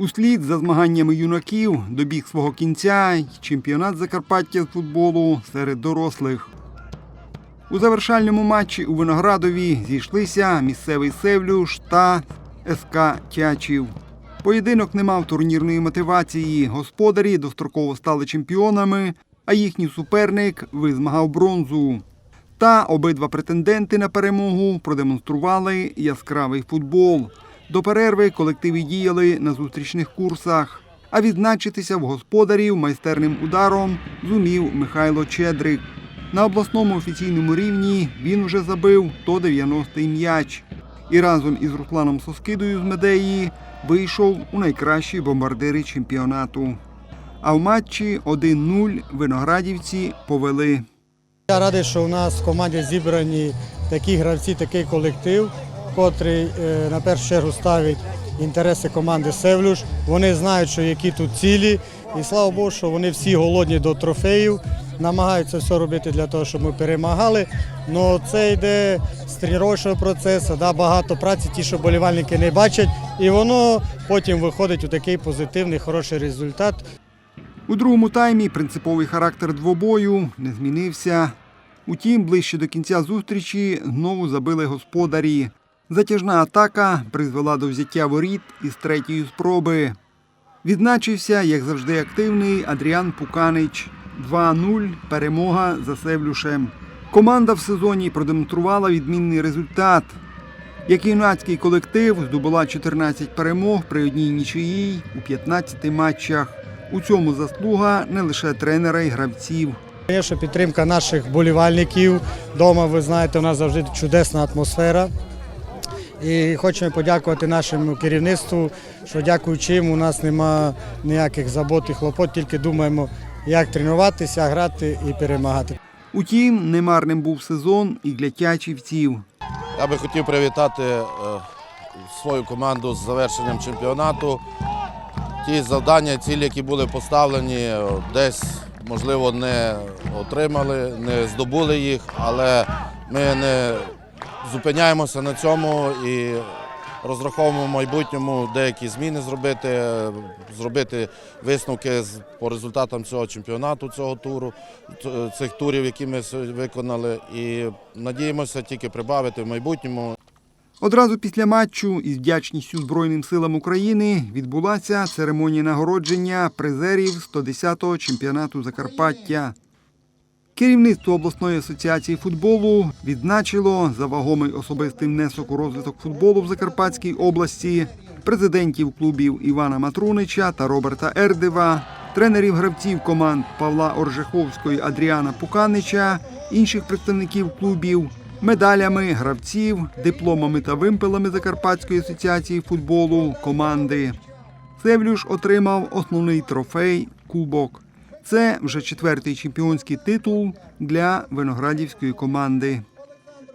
Услід за змаганнями юнаків добіг свого кінця й чемпіонат Закарпаття з футболу серед дорослих. У завершальному матчі у Виноградові зійшлися місцевий Севлюш та СК Тячів. Поєдинок не мав турнірної мотивації. Господарі достроково стали чемпіонами, а їхній суперник визмагав бронзу. Та обидва претенденти на перемогу продемонстрували яскравий футбол. До перерви колективи діяли на зустрічних курсах. А відзначитися в господарів майстерним ударом зумів Михайло Чедрик. На обласному офіційному рівні він вже забив 190-й м'яч. І разом із Русланом Соскидою з Медеї вийшов у найкращі бомбардири чемпіонату. А в матчі 1-0 виноградівці повели. Я радий, що у нас в команді зібрані такі гравці, такий колектив, котрий е, на першу чергу ставить інтереси команди Севлюш. Вони знають, що які тут цілі, і слава Богу, що вони всі голодні до трофеїв, намагаються все робити для того, щоб ми перемагали. Ну це йде з тренувального процесу, да, багато праці, ті, що болівальники не бачать, і воно потім виходить у такий позитивний, хороший результат. У другому таймі принциповий характер двобою не змінився. Утім, ближче до кінця зустрічі знову забили господарі. Затяжна атака призвела до взяття воріт із третьої спроби. Відзначився, як завжди, активний Адріан Пуканич. 2-0 перемога за Севлюшем. Команда в сезоні продемонструвала відмінний результат. Як юнацький колектив здобула 14 перемог при одній нічиїй у 15 матчах. У цьому заслуга не лише тренера і гравців. Звісно, підтримка наших болівальників. Дома, ви знаєте, у нас завжди чудесна атмосфера. І хочемо подякувати нашому керівництву, що дякуючи їм у нас нема ніяких забот і хлопот, тільки думаємо, як тренуватися, грати і перемагати. Утім, немарним був сезон і для тячівців. Я би хотів привітати е, свою команду з завершенням чемпіонату. Ті завдання, цілі, які були поставлені, десь, можливо, не отримали, не здобули їх, але ми не зупиняємося на цьому і розраховуємо в майбутньому деякі зміни зробити, зробити висновки по результатам цього чемпіонату, цього туру, цих турів, які ми виконали. І надіємося тільки прибавити в майбутньому. Одразу після матчу із вдячністю Збройним силам України відбулася церемонія нагородження призерів 110-го чемпіонату Закарпаття. Керівництво обласної асоціації футболу відзначило за вагомий особистий внесок у розвиток футболу в Закарпатській області президентів клубів Івана Матрунича та Роберта Ердева, тренерів гравців команд Павла Оржеховського і Адріана Пуканича, інших представників клубів, медалями гравців, дипломами та вимпелами Закарпатської асоціації футболу команди. Севлюш отримав основний трофей Кубок. Це вже четвертий чемпіонський титул для виноградівської команди.